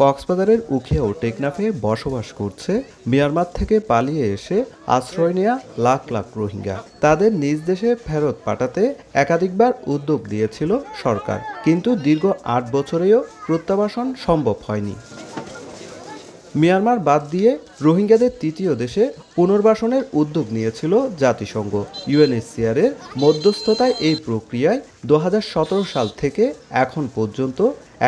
কক্সবাজারের উখিয়া ও টেকনাফে বসবাস করছে মিয়ানমার থেকে পালিয়ে এসে আশ্রয় নেয়া লাখ লাখ রোহিঙ্গা। তাদের নিজ দেশে ফেরত পাঠাতে একাধিকবার উদ্যোগ দিয়েছিল সরকার। কিন্তু দীর্ঘ আট বছরেও প্রত্যাবাসন সম্ভব হয়নি। মিয়ানমার বাদ দিয়ে রোহিঙ্গাদের তৃতীয় দেশে পুনর্বাসনের উদ্যোগ নিয়েছিল জাতিসংঘ। ইউএনএইচসিআরের মধ্যস্থতায় এই প্রক্রিয়ায় দু হাজার সতেরো সাল থেকে এখন পর্যন্ত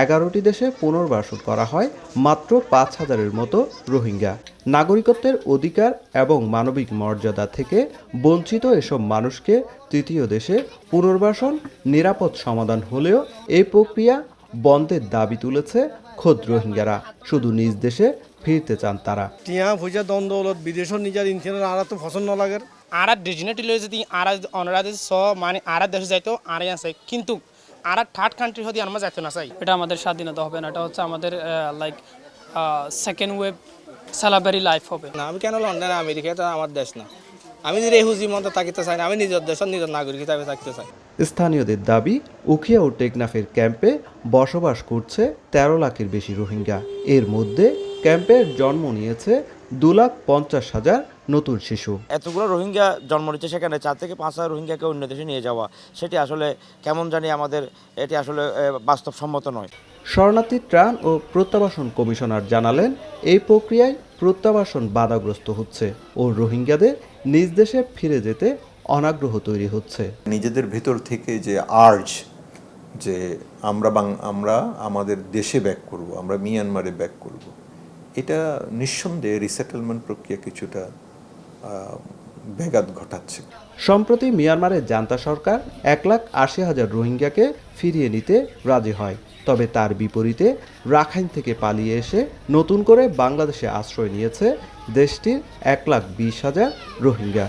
এগারোটি দেশে পুনর্বাসন করা হয় মাত্র পাঁচ হাজারের মতো রোহিঙ্গা। নাগরিকত্বের অধিকার এবং মানবিক মর্যাদা থেকে বঞ্চিত এসব মানুষকে তৃতীয় দেশে পুনর্বাসন নিরাপদ সমাধান হলেও এই প্রক্রিয়া বন্ধের দাবি তুলেছে খোদ রোহিঙ্গারা। শুধু নিজ দেশে ফিরতে চান তারা। টিয়া পয়সা দ্বন্দ্ব হলত বিদেশত নিজৰ ইনফিয়ার আর তো পছন্দ নলাগে আর ডিজিনেটি লয়ে যদি আর অনারাধ স মানে আর দেশে যাইতো আর আছে কিন্তু আর থার্ড কান্ট্রি হদি আমরা যাইতো না চাই এটা আমাদের স্বাধীনতা হবে না এটা হচ্ছে আমাদের লাইক সেকেন্ড ওয়েব স্যালাবারি লাইফ হবে। না আমি কেন লন্ডন আমেরিকা এটা আমার দেশ না। আমি যদি হুজি মতো থাকিতে চাই না আমি নিজের দেশের নিজের নাগরিক হিসাবে থাকতে চাই। স্থানীয়দের দাবি উখিয়া ও টেকনাফের ক্যাম্পে বসবাস করছে তেরো লাখের বেশি রোহিঙ্গা। এর মধ্যে ক্যাম্পের জন্ম নিয়েছে দু লাখ পঞ্চাশ হাজার নতুন শিশু। এতগুলো রোহিঙ্গা জন্ম নিচ্ছে সেখানে চার থেকে পাঁচ হাজার রোহিঙ্গাকে অন্য দেশে নিয়ে যাওয়া সেটি আসলে কেমন জানি আমাদের এটি আসলে বাস্তবসম্মত নয়। শরণার্থী ত্রাণ ও প্রত্যাবাসন কমিশনার জানালেন এই প্রক্রিয়ায় প্রত্যাবাসন বাধাগ্রস্ত হচ্ছে ও রোহিঙ্গাদের নিজ দেশে ফিরে যেতে অনাগ্রহ তৈরি হচ্ছে। নিজেদের ভেতর থেকে যে আর্জ যে আমরা বাং আমরা আমাদের দেশে ব্যাক করব আমরা মিয়ানমারে ব্যাক করব এটা নিঃসন্দেহে রিসেটেলমেন্ট প্রক্রিয়া কিছুটা ব্যাঘাত ঘটাচ্ছে। সম্প্রতি মিয়ানমারের জান্তা সরকার এক লাখ আশি হাজার রোহিঙ্গাকে ফিরিয়ে নিতে রাজি হয়। তবে তার বিপরীতে রাখাইন থেকে পালিয়ে এসে নতুন করে বাংলাদেশে আশ্রয় নিয়েছে দেশটির এক লাখ বিশ হাজার রোহিঙ্গা।